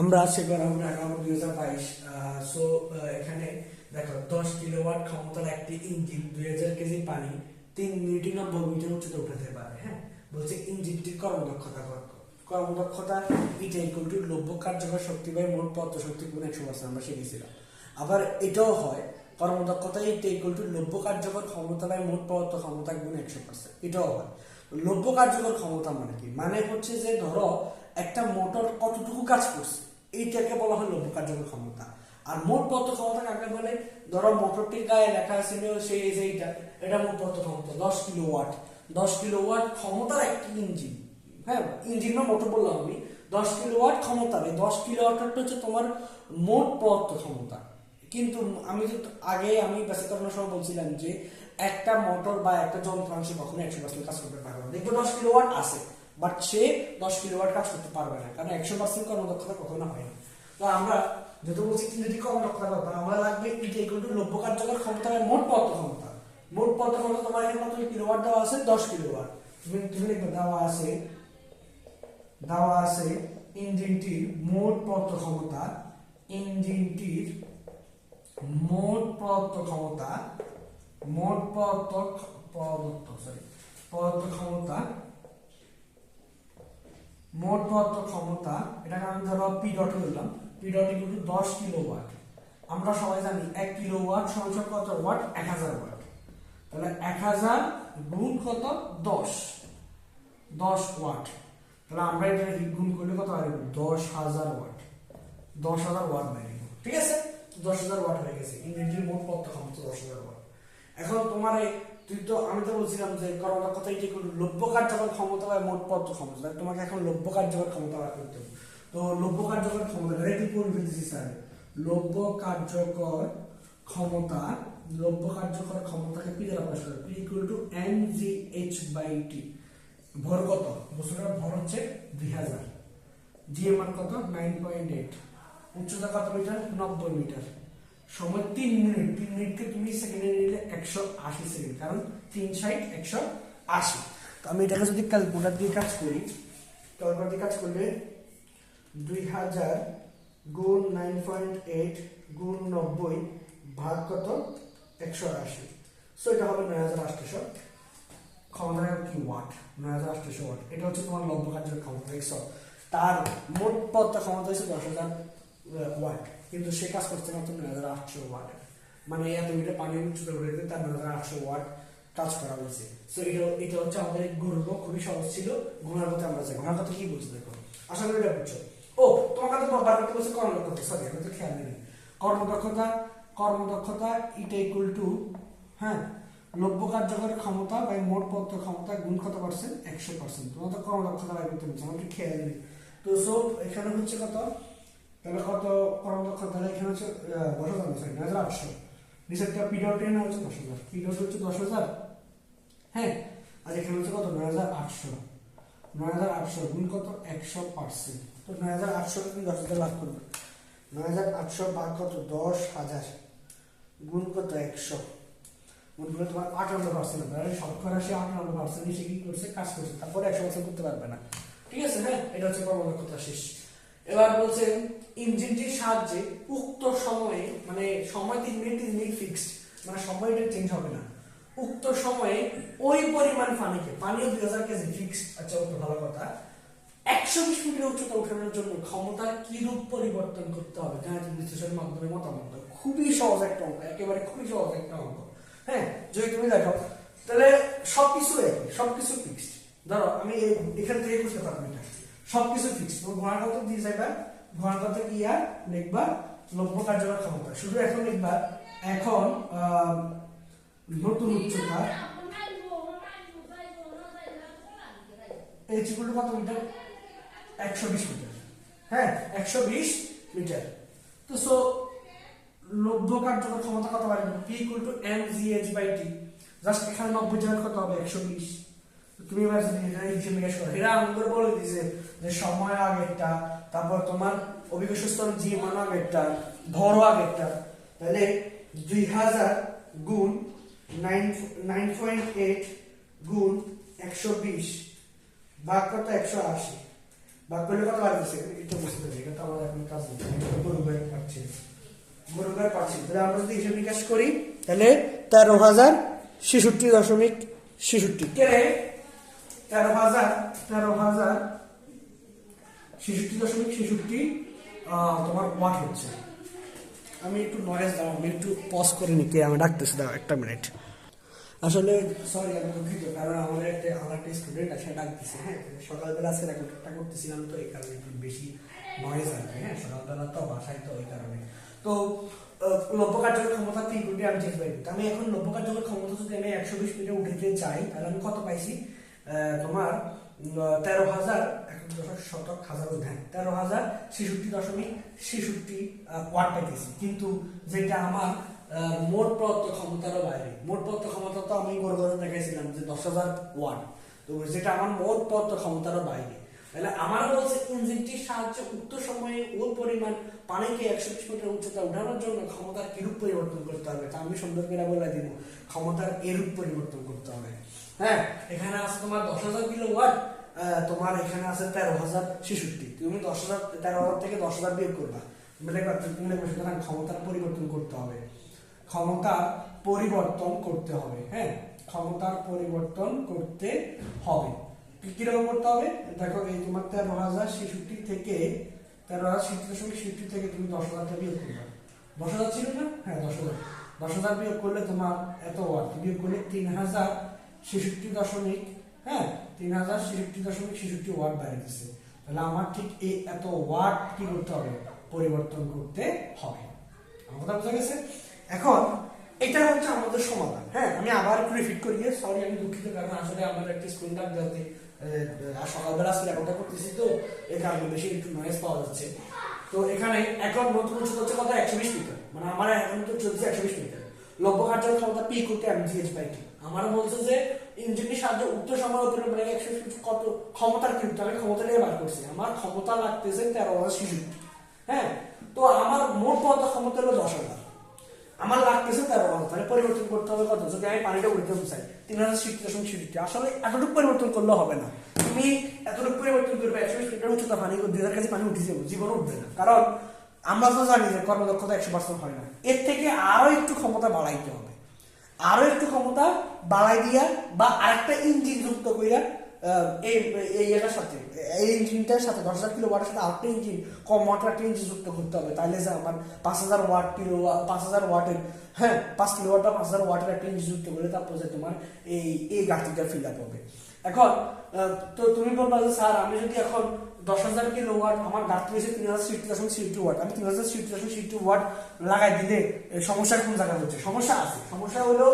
আমরা আজকে করাবো ঢাকা দুই হাজার বাইশ সো এখানে দেখো, দশ কিলোওয়াট ক্ষমতার একটি ইঞ্জিন, দুই হাজার কেজি পানি, তিন মিনিটে নব্বই মিটার উচ্চতা উঠাতে পারে হ্যাঁ? বলছে ইঞ্জিনটির কর্মদক্ষতা কর্মদক্ষতা ইটা ইকুয়াল টু লভ্য কার্যকর শক্তি বাই মোট পদ্ম শক্তি গুণ একশো পার্সেন্ট আমরা শিখেছিলাম। আবার এটাও হয় কর্মদক্ষতা ইটা ইকুয়াল টু লভ্য কার্যকর ক্ষমতা বাই মোট পদার্থ ক্ষমতা গুণ একশো পার্সেন্ট এটাও হয়। লভ্য কার্যকর ক্ষমতা মানে কি? মানে হচ্ছে যে, ধরো, একটা মোটর কতটুকু কাজ করছে? এইটাকে বলা হয় লভ্য কার্যকর ক্ষমতা। আর মোট পদ্ম ক্ষমতা কাকে বলে? ধরো মোটরটির গায়ে লেখা আছে সেই যে এইটা, এটা মোট পদ্ম ক্ষমতা, দশ কিলো ওয়াট দশ কিলো ওয়াট ক্ষমতার একটি ইঞ্জিন। হ্যাঁ ইঞ্জিন বা মোটর বললাম আমি। দশ কিলো ওয়াট ক্ষমতা। এই দশ কিলো ওয়াটটা হচ্ছে তোমার মোট পদার্থ ক্ষমতা। কিন্তু আমি তো আগে আমি করানোর সময় বলছিলাম যে, একটা মোটর বা একটা যন্ত্রাংশ কখনো একশো পার্সেন্ট কাজ করতে পারবে না। দেখব দশ কিলো ওয়াট আছে। বাট সে দশ কিলো ওয়াট কাজ করতে পারবে না। কারণ একশো পার্সেন্ট কর্মদক্ষতা কখনো হয় না। তো আমরা যেহেতু বলছি তিনটি কর্মদক্ষতা কথা আমরা লাগবে ইটা ইকুয়াল টু লভ্য কার্যকর ক্ষমতা মোট পদ্ম ক্ষমতা। মোট পদ্ম ক্ষমতা তোমার এখানে কত কিলো ওয়াট দেওয়া আছে দশ কিলো ওয়াট তুমি তুমি লিখবে দেওয়া আছে দেওয়া আছে ইঞ্জিনটির মোট পদ্ম ক্ষমতা ইঞ্জিনটির মোট পদার্থ ক্ষমতা, মোট পদার্থ পদার্থ সরি পদার্থ ক্ষমতা মোট পদার্থ ক্ষমতা, এটাকে আমি ধরো পি ডট বললাম পি ডট ইকুয়াল টু দশ কিলো ওয়াট আমরা সবাই জানি এক কিলো ওয়াট সমান কত ওয়াট এক হাজার ওয়াট তাহলে এক হাজার গুণ কত? দশ। দশ ওয়াট তাহলে আমরা এটা গুণ করলে কত হয় দশ হাজার ওয়াট দশ হাজার ওয়াট বেরিয়ে গেল। ঠিক আছে? দশ হাজার ওয়াট হয়ে গেছে। ইংরেজির মোট পত্র ক্ষমতা দশ হাজার ওয়াট এখন তোমার এই তুই তো, আমি তো বলছিলাম যে করোনা কথা এটি লভ্য কার্যকর ক্ষমতা বা মোট পত্র ক্ষমতা তোমাকে এখন লভ্য কার্যকর ক্ষমতা বার করতে হবে। তো লভ্য কার্যকর ক্ষমতা রেডি করে ফেলতেছি স্যার লভ্য কার্যকর ক্ষমতা, লভ্য কার্যকর ক্ষমতাকে পি দ্বারা প্রকাশ করে? P equal to M G H by T ভর কত? বস্তুটার ভর হচ্ছে দুই হাজার। জি এর মান কত? নাইন পয়েন্ট এইট উচ্চতা কত মিটার? নব্বই মিটার। সময় তিন মিনিট, তিন মিনিটকে তুমি সেকেন্ডে নিলে একশো আশি সেকেন্ড, কারণ তিন ষাট একশো আশি। তো আমি এটাকে যদি ক্যালকুলেটার দিয়ে কাজ করি ক্যালকুলেটার দিয়ে কাজ করলে দুই হাজার গুণ নাইন পয়েন্ট এইট গুণ নব্বই ভাগ কত? একশো আশি। সো এটা হবে নয় হাজার আটশো ক্ষমতা কি ওয়াট নয় হাজার আটশো ওয়াট এটা হচ্ছে তোমার লব্ধ কার্যের ক্ষমতা একশো তার মোট পদটা ক্ষমতা হচ্ছে দশ হাজার ওয়াট কিন্তু সে কাজ করতে মাত্র নয় হাজার আটশো ওয়াট মানে এত মিটার পানি উচ্চতা উঠে তার নয় আটশো ওয়াট কাজ করা হয়েছে। সো এটা এটা হচ্ছে আমাদের গর্ব খুবই সহজ ছিল। ঘোড়ার কথা আমরা চাই ঘোড়ার কথা কি বলছি দেখো? আশা করি এটা বুঝছ। ও তোমার তো বার করতে বলছে কর্মদক্ষতা। সরি আমি তো খেয়াল নেই কর্মদক্ষতা কর্মদক্ষতা ইটা ইকুয়াল টু হ্যাঁ? লভ্য কার্যকর ক্ষমতা বা মোট পত্র ক্ষমতা গুণ কত পার্সেন্ট একশো পার্সেন্ট তোমার তো কর্মদক্ষতা করতে বলছে আমার একটু খেয়াল নেই তো সো এখানে হচ্ছে কত? তাহলে কত কর্মদক্ষতা তাহলে এখানে হচ্ছে দশ হাজার সরি নয় হাজার আটশো। নিচেরটা পিডট এন হচ্ছে দশ হাজার। পিডট হচ্ছে দশ হাজার। হ্যাঁ আর এখানে হচ্ছে কত? নয় হাজার আটশো। নয় হাজার আটশো গুণ কত? একশো পার্সেন্ট। তো নয় হাজার আটশো তুমি দশ হাজার লাভ করবে। নয় হাজার আটশো ভাগ কত? দশ হাজার। গুণ কত? একশো। গুণ করে তোমার আটান্ন পার্সেন্ট হবে। শতকরা সে আটান্ন পার্সেন্ট সে কি করছে? কাজ করছে। তারপরে একশো পার্সেন্ট করতে পারবে না। ঠিক আছে হ্যাঁ এটা হচ্ছে কর্মদক্ষতা শেষ। এবার বলছেন, ইঞ্জিনটির সাহায্যে উক্ত সময়ে মানে সময় তিন মিনিট তিন মিনিট ফিক্সড মানে সময়টা চেঞ্জ হবে না। উক্ত সময়ে ওই পরিমাণ পানিকে পানিও দুই হাজার কেজি ফিক্সড আচ্ছা অত ভালো কথা, একশো বিশ মিটার উচ্চতা ওঠানোর জন্য ক্ষমতার কি রূপ পরিবর্তন করতে হবে? গাণিতিক বিশ্লেষণের মাধ্যমে মতামত খুবই সহজ একটা অঙ্ক, একেবারে খুবই সহজ একটা অঙ্ক। হ্যাঁ যদি তুমি দেখো। তাহলে সবকিছু একই, সবকিছু ফিক্সড ধরো, আমি এখান থেকে বুঝতে পারব এটা। সবকিছু ফিক্সড তুমি ঘোড়ার কত দিয়ে যাইবা, ঘোড়ার কত আর লিখবা লভ্য কার্যকর ক্ষমতা। শুধু এখন লিখবা, এখন নতুন উচ্চতা। এইচ চিকুলটা কত মিটার একশো বিশ মিটার হ্যাঁ একশো বিশ মিটার তো সো লব্ধ কার্যকর ক্ষমতা কত পারবে P equal to M G H by T just এখানে নব্বই জনের কত হবে? একশো বিশ। তুমি এবার হিসেবে জিজ্ঞেস করো এরা আমাদের বলে দিছে যে সময় আগেরটা, তারপর তোমার অভিজ্ঞ স্তর জি মান আগেরটা ভরও আগেরটা। তাহলে দুই হাজার গুণ নাইন নাইন পয়েন্ট এইট গুণ একশো বিশ, ভাগ কত একশো আশি। ভাগ করলে কত বাড়তেছে এটা বুঝতে পারি এটা তো আমাদের এখন কাজ নেই। তো গরু গায়ে পাচ্ছে। গরু তাহলে আমরা যদি হিসাব নিকাশ করি, তাহলে তেরো হাজার ছেষট্টি দশমিক ছেষট্টি। তেরো হাজার তেরো হাজার ছেষট্টি দশমিক ছেষট্টি তোমার ওয়াট হচ্ছে। আমি একটু নয়েজ দাও, আমি একটু পজ করে নিতে আমি ডাকতেছি দাও একটা মিনিট আসলে সরি আমি দুঃখিত, কারণ আমাদের একটা, আমার একটা স্টুডেন্ট আছে, ডাকতেছে হ্যাঁ সকালবেলা আজকে রেকর্ডটা করতেছিলাম, তো এই কারণে একটু বেশি নয়েজ আসবে হ্যাঁ সকালবেলা তো বাসায়, তো ওই কারণে। তো লব্য কার্যকর ক্ষমতা তিন কোটি আমি যেতে পারি। আমি এখন লব্য কার্যকর ক্ষমতা যদি আমি একশো বিশ মিনিটে উঠাতে চাই, তাহলে আমি কত পাইছি? তোমার তেরো হাজার দশক শতক হাজার হ্যাঁ তেরো হাজার ছেষট্টি দশমিক ছেষট্টি ওয়াট পাইতেছি। কিন্তু যেটা আমার মোট প্রদত্ত ক্ষমতারও বাইরে। মোট প্রদত্ত ক্ষমতা তো আমি গড়ে গড়ে দেখাইছিলাম যে দশ হাজার ওয়াট। তো যেটা আমার মোট প্রদত্ত ক্ষমতারও বাইরে। তাহলে আমার বলছে ইঞ্জিনটির সাহায্যে উক্ত সময়ে ওর পরিমাণ পানিকে একশো বিশ মিটার উচ্চতা উঠানোর জন্য ক্ষমতার কিরূপ পরিবর্তন করতে হবে তা আমি সুন্দর করে বলে দিব। ক্ষমতার এরূপ পরিবর্তন করতে হবে। হ্যাঁ এখানে আছে তোমার দশ হাজার কিলো ওয়াট তোমার এখানে আছে তেরো হাজার ছেষট্টি। তুমি দশ হাজার, তেরো হাজার থেকে দশ হাজার বিয়োগ করবা। সুতরাং ক্ষমতার পরিবর্তন করতে হবে। ক্ষমতার পরিবর্তন করতে হবে হ্যাঁ? ক্ষমতার পরিবর্তন করতে হবে। কীরকম করতে হবে? দেখো, এই তোমার তেরো হাজার ছেষট্টি থেকে, তেরো হাজার ছেষট্টি থেকে তুমি দশ হাজারটা বিয়োগ করবে। দশ হাজার ছিল না? হ্যাঁ দশ হাজার। দশ হাজার বিয়োগ করলে তোমার এত ওয়াট বিয়োগ করলে তিন হাজার ছেষট্টি দশমিক হ্যাঁ তিন হাজার ছেষট্টি দশমিক ছেষট্টি ওয়াট বাড়িতেছে তাহলে আমার ঠিক এই এত ওয়াট কি করতে হবে? পরিবর্তন করতে হবে। আমার কথা বোঝা গেছে? এখন এটা হচ্ছে আমাদের সমাধান। হ্যাঁ আমি আবার একটু রিপিট করি সরি আমি দুঃখিত, কারণ আসলে আমার একটা স্কুল ডাক যাতে সকালবেলা আসলে এখনটা করতেছি, তো এই কারণে বেশি একটু নয়েজ পাওয়া যাচ্ছে। তো এখানে এখন নতুন উচ্চতা হচ্ছে কত? একশো বিশ মিটার। মানে আমার এখন তো চলছে একশো বিশ মিটার। লব্য কার্যের ক্ষমতা পি করতে আমি জিএস বাই আমার বলছে যে ইঞ্জিনের সাহায্যে উক্ত সময় উপরে মানে একশো কত ক্ষমতার কিন্তু আমি ক্ষমতা নিয়ে বার করছি। আমার ক্ষমতা লাগতেছে তেরো হাজার ছেষট্টি হ্যাঁ তো আমার মোট পদ ক্ষমতা হলো দশ হাজার। আমার লাগতেছে তেরো হাজার। তাহলে পরিবর্তন করতে হবে কত? যদি আমি পানিটা উঠতে চাই, তিন হাজার সিক্সটি দশমিক সিক্সটি আসলে এতটুকু পরিবর্তন করলে হবে না। তুমি এতটুকু পরিবর্তন করবে, একশো বিশ উচ্চতা পানি, দুই হাজার কাছে পানি উঠে যাব, জীবন উঠবে না। কারণ আমরা তো জানি যে কর্মদক্ষতা একশো পার্সেন্ট হয় না। এর থেকে আরও একটু ক্ষমতা বাড়াইতে হবে। আরও একটু ক্ষমতা বাড়াই দিয়া বা আরেকটা ইঞ্জিন যুক্ত আহ, এই এই এটার সাথে এই ইঞ্জিনটার সাথে দশ হাজার কিলো ওয়াটের সাথে আরেকটা ইঞ্জিন কম ওয়াটের একটা ইঞ্জিন যুক্ত করতে হবে। তাহলে যে আমার পাঁচ হাজার ওয়াট কিলো পাঁচ হাজার ওয়াটের হ্যাঁ পাঁচ কিলো ওয়াট বা পাঁচ হাজার ওয়াটের একটা ইঞ্জিন যুক্ত করলে তারপর যে তোমার এই এই ঘাটতিটা ফিল আপ হবে। এখন তো তুমি বলবা যে, স্যার, আমি যদি এখন দশ হাজার কিলো ওয়াট আমার ঘাটতি হয়েছে তিন হাজার সিক্সটি দশমিক সিক্সটি ওয়াট, আমি তিন হাজার সিট দশমিক টু ওয়াট লাগাই দিলে সমস্যা কোন জায়গায় হচ্ছে? সমস্যা আছে। সমস্যা হলো,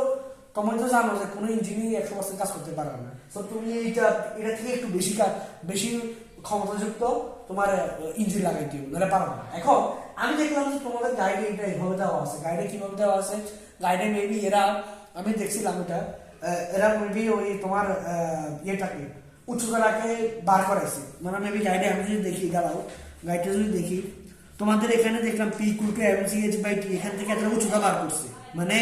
তোমরা তো জানো যে, কোনো ইঞ্জিনিয়ারিং একশো পার্সেন্ট কাজ করতে পারবে না। তো তুমি এইটা, এটা থেকে একটু বেশি কাজ, বেশি ক্ষমতাযুক্ত তোমার ইঞ্জিন লাগাইতে হবে নাহলে পারবে না। এখন, আমি দেখলাম যে, তোমাদের গাইডে এটা এইভাবে দেওয়া আছে। গাইডে কীভাবে দেওয়া আছে? গাইডে মেবি এরা, আমি দেখছিলাম এটা এরা মেবি ওই তোমার ইয়েটাকে উচ্চতলাকে বার করাইছে। মানে মেবি গাইডে আমি যদি দেখি, দাঁড়াও গাইডটা যদি দেখি, তোমাদের এখানে দেখলাম P Kutu M G H by T এখান থেকে একটা উচ্চতা বার করছে। মানে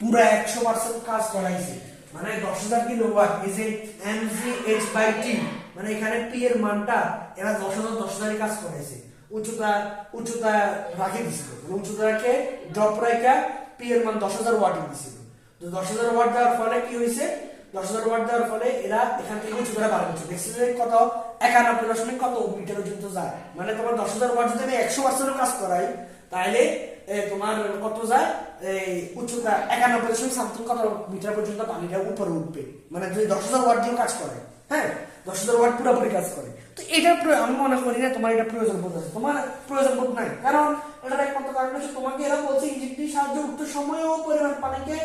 পুরো একশো পার্সেন্ট কাজ করাইছে। মানে দশ হাজার কিলো ওয়াট এই যে M G H by T মানে এখানে পি এর মানটা, এরা দশ হাজার, দশ হাজারই কাজ করাইছে। উচ্চতা উচ্চতা রাখে দিছিল। উচ্চতাকে ড্রপ রাখা পি এর মান দশ হাজার ওয়াট দিছিল। তো দশ হাজার ওয়াট দেওয়ার ফলে কি হয়েছে? দশ হাজার ওয়াট দেওয়ার ফলে এরা এখান থেকে উঁচু করে দেখছি যে কত? একানব্বই দশমিক কত? মিটার পর্যন্ত যায়। মানে তোমার দশ হাজার ওয়াট যদি আমি একশো কাজ করাই, তাহলে তোমার কত যায়? এই উচ্চতা একানব্বই দশমিক কত মিটার পর্যন্ত পানিটা উপরে উঠবে। মানে যদি দশ হাজার ওয়াট কাজ করে হ্যাঁ? দশ হাজার ওয়াট পুরোপুরি কাজ করে। তো এটা আমি মনে করি না তোমার এটা প্রয়োজন বোধ আছে তোমার প্রয়োজন বোধ নাই। কারণ, এটার একমাত্র কারণ হচ্ছে তোমাকে এরা বলছে ইঞ্জিনটির সাহায্যে উক্ত সময় ও পরিমাণ পানিকে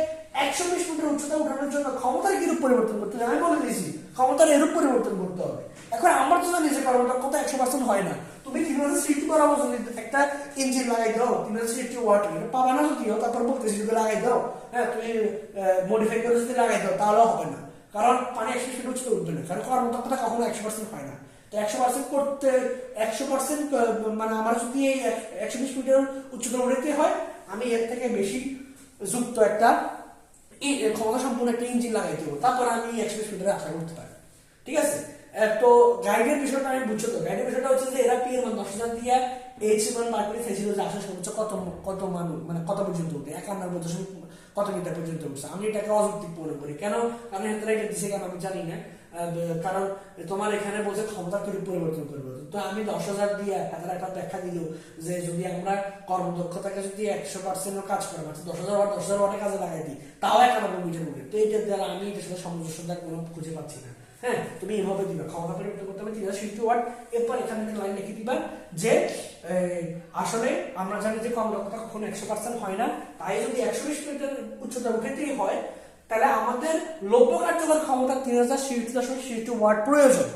একশো বিশ মিটার উচ্চতা উঠানোর জন্য ক্ষমতার কিরূপ পরিবর্তন করতে হবে? আমি বলে দিয়েছি, ক্ষমতার এরূপ পরিবর্তন করতে হবে। এখন আমার তো কর্মটা কত একশো পার্সেন্ট হয় না। তুমি তিন হাজার সিফটি করাবো যদি একটা ইঞ্জিন লাগাই দাও, তিন হাজার সিফটি ওয়াট এটা পাবা না যদিও, তারপর বলতেছি যদি লাগাই দাও হ্যাঁ তুমি মডিফাই করে যদি লাগাই দাও তাহলেও হবে না। কারণ পানি একশো ফিট উচ্চতা উঠবে না, কারণ কর্মদক্ষতা কখনো একশো পার্সেন্ট হয় না। তো একশো পার্সেন্ট করতে, একশো পার্সেন্ট মানে আমার যদি এই একশো বিশ মিটার উচ্চতা উঠাতে হয়, আমি এর থেকে বেশি যুক্ত একটা ই- ক্ষমতা সম্পূর্ণ একটা ইঞ্জিন তারপর আমি একশো স্পিডের আশা করতে পারি। ঠিক আছে? তো গাইডের বিষয়টা আমি বুঝছ তো? গাইডের বিষয়টা হচ্ছে যে এরা পি মান দশ হাজার দিয়ে এইচ মান যে আসলে সর্বোচ্চ কত কত মান মানে কত পর্যন্ত উঠে একান্ন দশমিক কত মিটার পর্যন্ত উঠছে? আমি এটাকে অযৌক্তিক মনে করি। কেন? আমি এখানে দিছে কেন আমি জানি না। কারণ তোমার এখানে বলছে ক্ষমতা তৈরি পরিবর্তন করবে। তো আমি দশ হাজার দিয়ে হাজার একটা ব্যাখ্যা দিল যে যদি আমরা কর্মদক্ষতাকে যদি একশো পার্সেন্ট কাজ করে মানে দশ হাজার দশ হাজার ওয়াটে কাজে লাগাই দিই, তাও একানব্বই মিটার উঠে তো এইটার দ্বারা আমি এটার সাথে সামঞ্জস্যতা কোনো খুঁজে পাচ্ছি না। হ্যাঁ তুমি এইভাবে দিবা, ক্ষমতা পরিবর্তন করতে হবে তিন হাজার সিক্সটি ওয়াট এরপর এখানে একটা লাইন লিখে দিবা যে আসলে আমরা জানি যে কর্মদক্ষতা কখনো একশো পার্সেন্ট হয় না। তাই যদি একশো বিশ মিটার উচ্চতা উঠেতেই হয় তাহলে আমাদের লভ্য কার্যকর ক্ষমতা তিন হাজার সিক্সটি দশমিক সিক্সটি ওয়াট প্রয়োজন।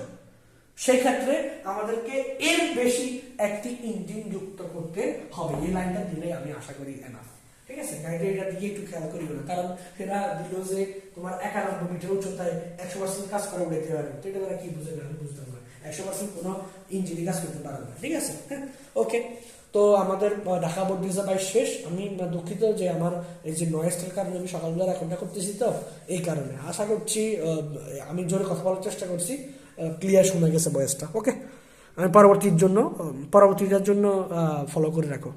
সেই ক্ষেত্রে আমাদেরকে এর বেশি একটি ইঞ্জিন যুক্ত করতে হবে। এই লাইনটা দিলে আমি আশা করি এনাফ ঠিক আছে? গাইডে এটা একটু খেয়াল করি না। কারণ সেটা দিল যে তোমার একানব্বই মিটার উচ্চতায় একশো পার্সেন্ট কাজ করে উঠাইতে পারবে। তো এটা দ্বারা কি বুঝে? না আমি বুঝতাম একশো পার্সেন্ট কোনো ইঞ্জিনই কাজ করতে পারবে না, ঠিক আছে? হ্যাঁ ওকে তো আমাদের ঢাকা বোর্ড দুই হাজার বাইশ শেষ। আমি দুঃখিত যে আমার এই যে নয়েজটার কারণে আমি সকালবেলা রেকর্ডটা করতেছি তো, এই কারণে। আশা করছি আমি জোরে কথা বলার চেষ্টা করছি ক্লিয়ার শোনা গেছে বয়েসটা ওকে আমি পরবর্তীর জন্য পরবর্তীটার জন্য ফলো করে রাখো।